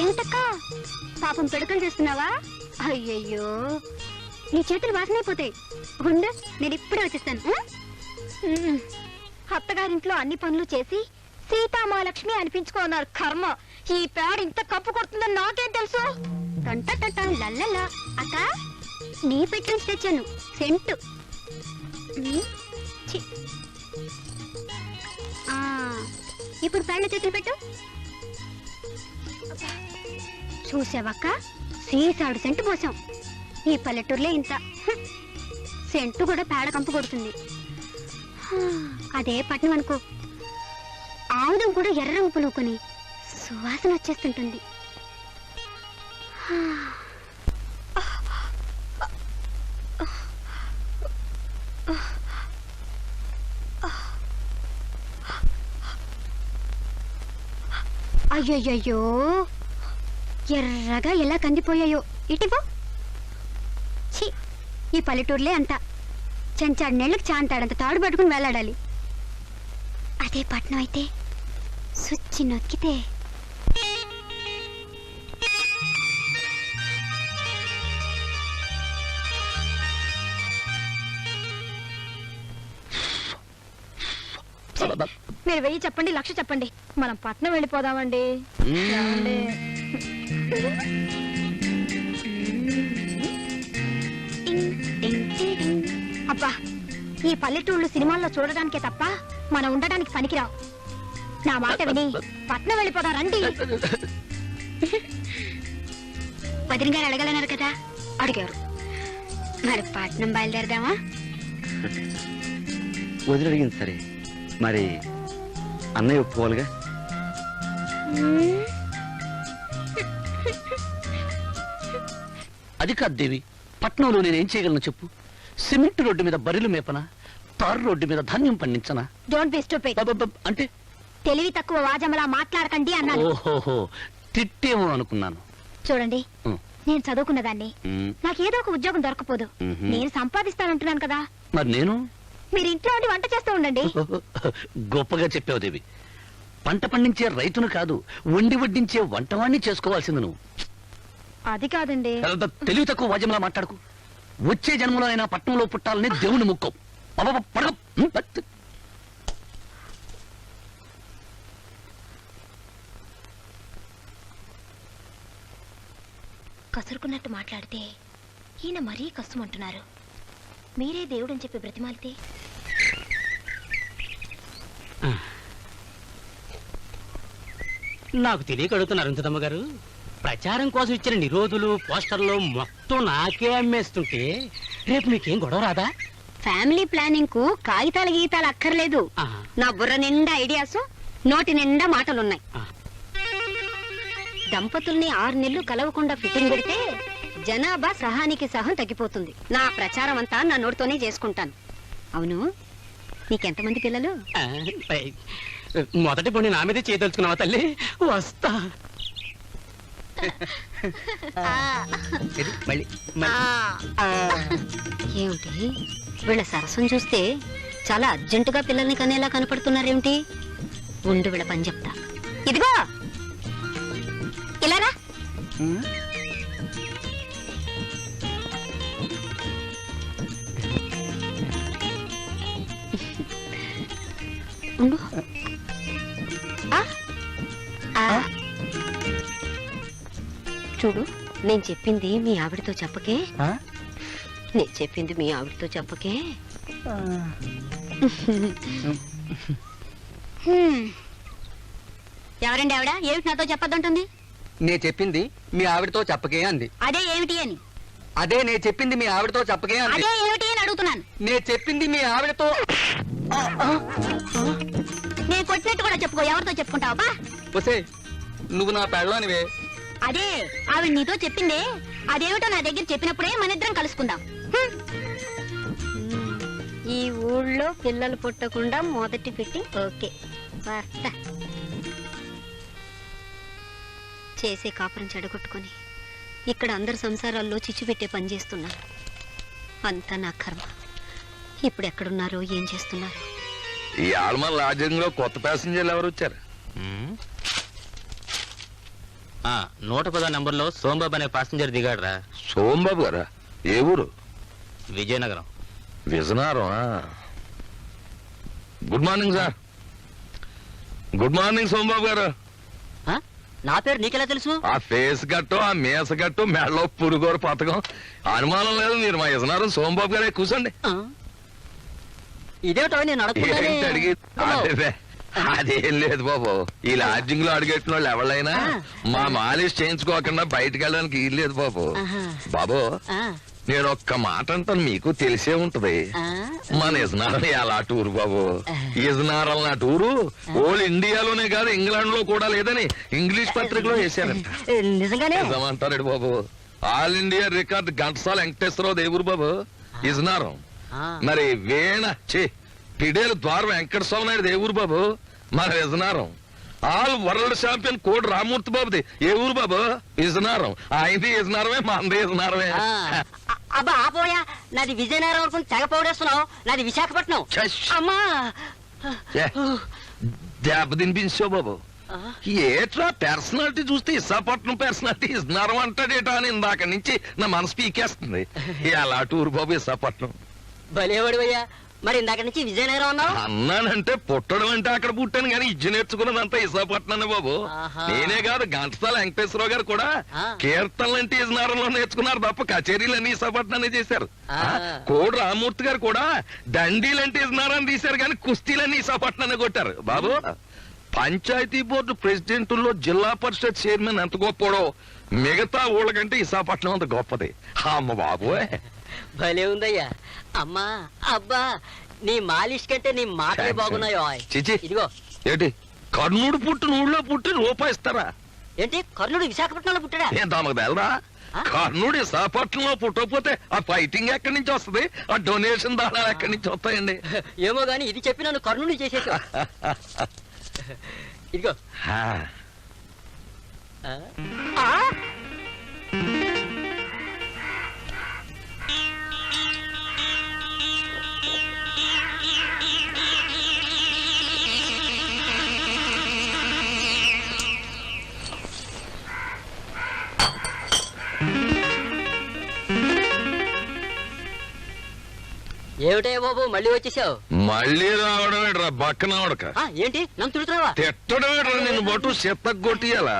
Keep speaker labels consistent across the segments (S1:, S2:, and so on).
S1: ఏంటక్క పాపం పిడకలు చేస్తున్నావా? అయ్యయ్యో. నీ చేతులు వాసనైపోతాయి ఉండు నేను ఇప్పుడే వచ్చేస్తాను అత్తగారింట్లో అన్ని పనులు చేసి సీతామహాలక్ష్మి అనిపించుకోన్నారు కర్మ. ఈ పేడ ఇంత కప్పు కొడుతుందని నాకేం తెలుసు? టంట టంట లల్లలా. అక్క నీ పెట్టి తెచ్చాను సెంటు. ఇప్పుడు పేడ చేతులు పెట్టు. చూసావక్క? సీసాడు సెంటు పోసాం. ఈ పల్లెటూరులో ఇంత. సెంటు కూడా పేడ కంపు కొడుతుంది. అదే పట్నం అనుకో. ఆముదం కూడా ఎర్ర రంగు పులుకొని సువాసన వచ్చేస్తుంటుంది. అయ్యయ్యో ఎర్రగా ఎలా కందిపోయాయో. ఇటివో. ఛీ ఈ పల్లెటూరులే అంత. చెంచాడు నెళ్ళకి చాంతాడంత తాడు పట్టుకుని వెళ్ళాడాలి అదే పట్నం అయితే సుచ్చి నొక్కితే మీరు వెయ్యి చెప్పండి లక్ష చెప్పండి. మనం పట్నం వెళ్ళిపోదామండి. ఏమండి? అబ్బా ఈ పల్లెటూళ్ళు సినిమాల్లో చూడడానికే తప్ప మనం ఉండడానికి పనికిరావు. నా మాట విని పట్నం వెళ్ళిపోదాం రండి. వదిన గారు అడగలన్నారు కదా? అడిగారు. మరి పట్నం బయలుదేరదామా?
S2: వదిలి అడిగింది సరే. మరి అన్నయ్య ఒప్పుకోవాలిగా?
S3: అది కాదు దేవి పట్నంలో నేనేం చేయగలను చెప్పు? సిమెంట్ రోడ్డు మీద బరిలు మేపనా? తారు రోడ్డు మీద ధాన్యం పండించనా?
S1: డోంట్ బి స్టూపిడ్
S3: బబబబ అంటే?
S1: తెలివి తక్కువ వాజమలా మాట్లాడకండి అన్నాను.
S3: ఓహోహో తిట్టేమో అనుకున్నాను.
S1: చూడండి
S3: ఉం.
S1: నేను చదువుకున్నదాన్ని
S3: ఉమ్,
S1: నాకు ఏదో ఒక ఉద్యోగం దొరకపోదు. నేను సంపాదిస్తానంటున్నాను కదా.
S3: మరి నేను?
S1: మీరు ఇంట్లో ఉండి వంట చేస్తూ ఉండండి.
S3: గొప్పగా చెప్పావు దేవి. పంట పండించే రైతును కాదు వండి వడ్డించే వంటవాణ్ణి చేసుకోవాల్సింది నువ్వు.
S1: అది కాదండి.
S3: తెలివి తక్కువ వాద్యంలా మాట్లాడుకు. వచ్చే జన్మలో అయినా పట్నంలో పుట్టాలని దేవుని ముక్కం. అబ్బబ్బ, పడగ. ఉమ్, పత్.
S1: కసురుకున్నట్టు మాట్లాడితే ఈయన మరీ కష్టమంటున్నారు మీరే దేవుడని చెప్పి బ్రతిమాలితే?
S4: నాకు తెలియక అడుగుతున్నారు అరుంధతమ్మ గారు. ప్రచారం కోసం ఇచ్చిన నిరోధులు పోస్టర్లు మొత్తం నాకే అమ్మేస్తుంటే రేపు మీకేం గొడవ రాదా?
S1: ఫ్యామిలీ ప్లానింగ్కు కాగితాల గీతాలు అక్కర్లేదు.
S4: ఆహా.
S1: నా బుర్ర నిండా ఐడియాస్ నోటి నిండా మాటలున్నాయి.
S4: ఆ.
S1: దంపతుల్ని ఆరు నెలలు కలవకుండా ఫిట్టింగ్ పెడితే జనాభా సహానికి సహం తగ్గిపోతుంది. నా ప్రచారం అంతా నా నోటితోనే చేసుకుంటాను. అవును? నీకెంతమంది పిల్లలు?
S4: మొదటి పొండి నా మీదే చేయదలుచుకున్నావా తల్లి? వస్తా.
S1: ఏమిటి? వీళ్ళ సరసం చూస్తే చాలా అర్జెంటుగా పిల్లల్ని కనేలా కనపడుతున్నారేమిటి? ఉండు వీళ్ళ పని చెప్తా. ఇదిగో! ఇలారా చూడు నేను చెప్పింది మీ ఆవిడతో చెప్పకే? నేను చెప్పింది మీ ఆవిడతో చెప్పకే. ఎవరండి ఆవిడ? ఏమిటి నాతో చెప్పొద్దంటుంది?
S2: నే చెప్పింది మీ ఆవిడతో చెప్పకే అంది.
S1: అదే ఏమిటి అని.
S2: అదే నే చెప్పింది మీ ఆవిడతో చెప్పకే అంది.
S1: అదే ఏమిటి అని అడుగుతున్నాను.
S2: నే చెప్పింది మీ ఆవిడతో
S1: కూడా చెప్పుకో ఎవరితో చెప్పుకుంటావా? బా.
S2: వసే నువ్వు నా పెళ్ళానివే.
S1: అదే ఆవిడ నీతో చెప్పిందే. అదేమిటో నా దగ్గర చెప్పినప్పుడే మన ఇద్దరం కలుసుకుందాం. ఈ ఊళ్ళో పిల్లలు పుట్టకుండా మొదటి పెట్టి ఓకే. చేసే కాపురం చెడగొట్టుకొని ఇక్కడ అందరి సంసారాల్లో చిచ్చు పెట్టే పని చేస్తున్నాను అంతా నా కర్మ. ఇప్పుడు ఎక్కడున్నారో ఏం చేస్తున్నారు?
S5: ఈ ఆల్మ లాడ్జింగ్లో కొత్త ప్యాసింజర్లు ఎవరు వచ్చారు?
S6: ఆ, నూట పదో నంబర్లో సోంబాబు అనే పాసింజర్ దిగాడురా.
S5: సోంబాబు గారా? ఏ ఊరు?
S6: Vizianagaram.
S5: Vizianaram good morning sir. Good morning Sombabu garu.
S4: ఆ? నా పేరు నీకెలా తెలుసు?
S5: ఆ ఫేస్ గట్టు ఆ మేస గట్టు మెడలో పురుగోరు పథకం. అనుమానం లేదు మీరు మా యజనారం సోంబాబు గారే కూర్చోండి
S4: ఆ? ఇదేమిటో నేను అడగకుండానే-
S5: ఏంటి అడిగి?
S4: హలో.
S5: అదే అదేం లేదు బాబు. ఈ లాడ్జింగ్లో అడిగెట్టిన వాళ్ళు ఎవరైనా. మా మాలిష్ చేయించుకోకుండా బయటకు వెళ్ళడానికి వీలు లేదు బాబు.
S4: ఆహా.
S5: బాబు నేను ఒక్క మాట అంటాను మీకు తెలిసే ఉంటది. మన ఇజనారం ఎలా టూరు బాబు? ఇజనారం నా టూరు ఓల్ ఇండియాలోనే కాదు ఇంగ్లాండ్లో కూడా లేదని ఇంగ్లీష్ పత్రికలో వేశారంట.
S4: ఏ, నిజంగానే?
S5: నిజమంటారు బాబు. All India record Ghantasala Venkateswararao దేవురు బాబు. ఇజనారం. మరి వీణ చి పిడేలు ద్వార వెంకట స్వామి నాయుడు ఏ ఊరు బాబు? మన విజనారం. ఆల్ వరల్డ్ ఛాంపియన్ కోడి రామూర్తి బాబుది. ఏ ఊరు బాబు? విజనారం. ఆయనది విజనారమే మనది విజనారమే.
S4: అబ్బా ఆపోయా నాది విజయనగరం వరకు తెగ పౌడేస్తున్నావు. నాది విశాఖపట్నం.
S5: ఛష్.
S4: అమ్మా!
S5: దెబ్బ తినిపించావు బాబు. ఏట్రా పర్సనాలిటీ చూస్తే ఇసాపట్నం పర్సనాలిటీ ఇజనారం అంటాడేటా అని ఇందాక నుంచి నా మనసు పీకేస్తుంది. ఎలా టూరు బాబు ఇసాపట్నం
S4: భలేవాడివయ్యా. మరి ఇందాక నుంచి విజయనగరం ఉన్నావు
S5: అన్నానంటే పుట్టడం అంటే అక్కడ పుట్టాను కానీ ఇజ్జు నేర్చుకున్నదంతా ఇసాపట్నానే బాబు.
S4: ఆహా.
S5: నేనే కాదు ఘంటసాల వెంకటేశ్వరరావు గారు కూడా
S4: ఆ.
S5: కీర్తనలు అంటే నేర్చుకున్నారు తప్ప కచేరీలు అన్ని ఇసాపట్నానే చేశారు.
S4: ఆ.
S5: ఆ, కోడి రామూర్తి గారు కూడా దండీలు అంటే ఇజనారాన్ని తీశారు కానీ కుస్తీలన్నీ ఇసాపట్నానే కొట్టారు. బాబు పంచాయతీ బోర్డు ప్రెసిడెంట్లో జిల్లా పరిషత్ చైర్మన్ ఎంత గొప్పడో మిగతా ఊళ్ళకంటే ఇసాపట్నం అంత గొప్పది. అమ్మ బాబు
S4: భలే ఉందయ్యా. అమ్మా అబ్బా నీ మాలిష్ కంటే నీ మాటలే బాగున్నాయో
S5: చిచి
S4: ఇదిగో.
S5: ఏంటి? కర్ణుడు పుట్టిన ఊళ్ళో పుట్టి రూపాయి ఇస్తారా
S4: ఏంటి? కర్ణుడు విశాఖపట్నంలో పుట్టాడా?
S5: ఏం? కర్ణుడు విశాఖపట్నంలో పుట్టకపోతే ఆ ఫైటింగ్ ఎక్కడి నుంచి వస్తది? ఆ డొనేషన్ దానాలు ఎక్కడి నుంచి వస్తాయండి?
S4: ఏమో గాని ఇది చెప్పి నన్ను కర్ణుని చేసేసావు. ఇదిగో.
S5: ఆ,
S4: ఆ? ఆ? ఏమిటే బాబు మళ్ళీ వచ్చేసావు.
S5: మళ్ళీ రావడం ఏంట్రా బక్కన
S4: ఆ, ఏంటి? నన్ను తిడుతున్నావా?
S5: తిట్టడం ఏంట్రా నిన్ను బట్టు చెత్త కొట్టియాల?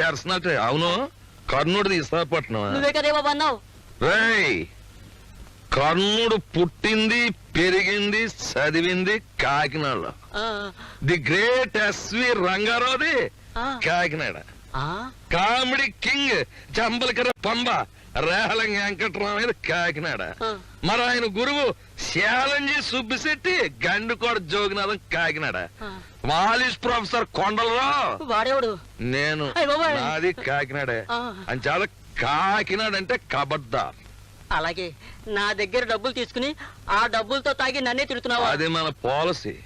S5: పర్సనాలిటీ అవును కర్ణుడు విశాఖపట్నం.
S4: నువ్వే కదే బాబు అన్నావు.
S5: రేయ్ కర్ణుడు పుట్టింది పెరిగింది చదివింది కాకినాడలో.
S4: ఆ,
S5: ది గ్రేట్ ఎస్వి రంగారావుది
S4: ఆ,
S5: కాకినాడ. కామెడీ కింగ్ జంబలకర పంబ రేహలం వెంకటరామయ్య కాకినాడ.
S4: ఆ.
S5: మరి ఆయన గురువు శాలంజీ సుబ్బిశెట్టి గండుకోట జోగినాథం కాకినాడ. మాలిష్ ప్రొఫెసర్ కొండలరావు.
S4: వాడేవాడు?
S5: నేను. నాది కాకినాడే. చాలా కాకినాడ అంటే కబడ్దార్
S4: అలాగే. నా దగ్గర డబ్బులు తీసుకుని ఆ డబ్బులతో తాగి నన్నే తిడుతున్నావా?
S5: అది మన పాలసీ?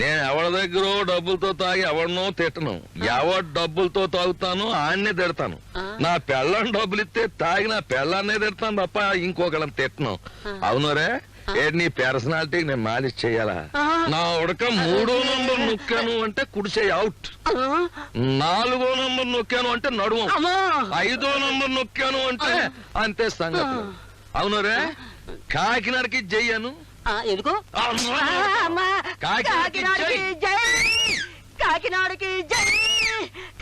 S5: నేను ఎవరి దగ్గర డబ్బులతో తాగి ఎవరినో తిట్టను. ఎవరి డబ్బులతో తాగుతాను ఆన్నే తిడతాను. నా పెళ్ళని డబ్బులు ఇస్తే తాగి నా పెళ్ళాన్నే తిడతాను తప్ప ఇంకొకళ్ళని తిట్టను. అవునరే ఏంటి నీ పర్సనాలిటీకి నేను మాలిష్ చేయాలా. నా ఉడక మూడో నంబర్ నొక్కాను అంటే కుడిసే అవుట్? నాలుగో నంబర్ నొక్కాను అంటే నడుము. ఐదో నంబర్ నొక్కాను అంటే అంతే సంగతి అవునరే కాకినాడకి జయ్యను
S4: ఎందుకు?
S5: అమ్మా. కాకినాడకి
S4: జై! కాకినాడకి జై!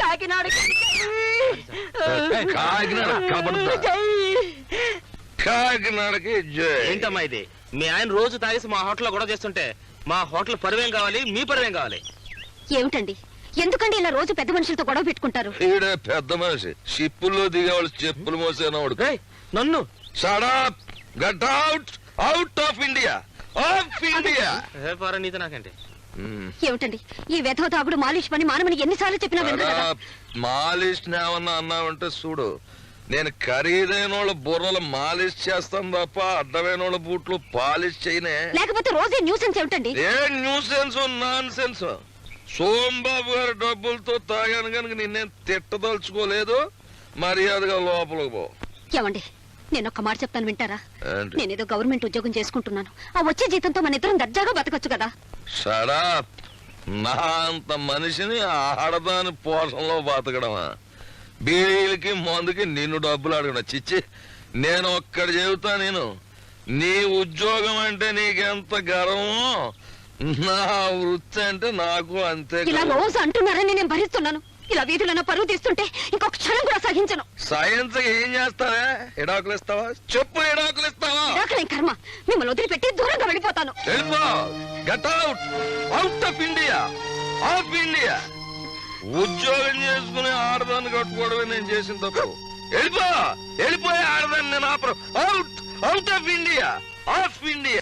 S4: కాకినాడకి జై!
S5: కాకినాడ
S4: జై!
S5: కాకినాడకి జై!
S6: ఏంటమ్మా ఇది? మీ ఆయన రోజు తాగేసి మా హోటల్లో గొడవ చేస్తుంటే మా హోటల్ పరువేం కావాలి మీ పరువేం కావాలి?
S1: ఏమిటండి? ఎందుకండి ఇలా రోజు పెద్ద మనుషులతో గొడవ పెట్టుకుంటారు?
S5: ఈడ పెద్ద మనిషి. షిప్పుల్లో దిగేవాళ్ళు చెప్పులు మోసేనవాడు
S6: రేయ్, నన్ను?
S5: Shut up get out out of India of India
S6: ఏ పారా నీతో నాకంటే?
S1: ఏమిటండి? ఈ వెధవ తాగుడు మాలిష్ పని మానమని ఎన్నిసార్లు చెప్పినా వినరు కదా?
S5: మాలిష్ ఏమన్నా అన్నావంటే చూడు నేను ఖరీదైన వాళ్ళ బుర్రలు మాలిష్ చేస్తాను తప్ప అడ్డమైన వాళ్ళ బూట్లు పాలిష్ చేయనే.
S1: లేకపోతే రోజే న్యూసెన్స్ ఏమిటండి?
S5: ఏ nuisance nonsense Sombabu గారి డబ్బులతో తాగాను కనుక నిన్నేం తిట్టదలుచుకోలేదు? మర్యాదగా లోపలికి పో.
S1: ఏమండి? నేను ఒక్క మాట చెప్తాను వింటారా?
S5: ఏంటి?
S1: నేనేదో గవర్నమెంట్ ఉద్యోగం చేసుకుంటున్నాను. ఆ వచ్చే జీతంతో మన ఇద్దరం దర్జాగా బతకొచ్చు కదా.
S5: నా అంత మనిషిని ఆడదాని పోషణలో బతకడమా? బీడీలకి మందుకి నిన్ను డబ్బులు అడగడం. చిచ్చి నేను ఒక్కడి చెబుతా నేను. నీ ఉద్యోగం అంటే నీకెంత గర్వమో నా వృత్తి అంటే నాకు అంతే
S1: ఇలా
S5: గర్వం.
S1: రోజు అంటున్నారని నేను భరిస్తున్నాను. ఇలా వీధులను పరువు తీస్తుంటే ఇంకొక క్షణం కూడా సహించను
S5: సైన్స్ ఏం చేస్తావే? ఎడాకులు ఇస్తావా? చెప్పు ఎడాకులు ఇస్తావా?
S1: కర్మ. మిమ్మల్ని వదిలిపెట్టి దూరంగా వెళ్ళిపోతాను.
S5: వెళ్ళిపో get out out of India of India ఉద్యోగం చేసుకుని ఆడదాన్ని కట్టుకోవడమే నేను చేసిన తప్పు. వెళ్ళిపో. వెళ్ళిపోయి ఆడదాన్ని నేను ఆపరు out out of India of India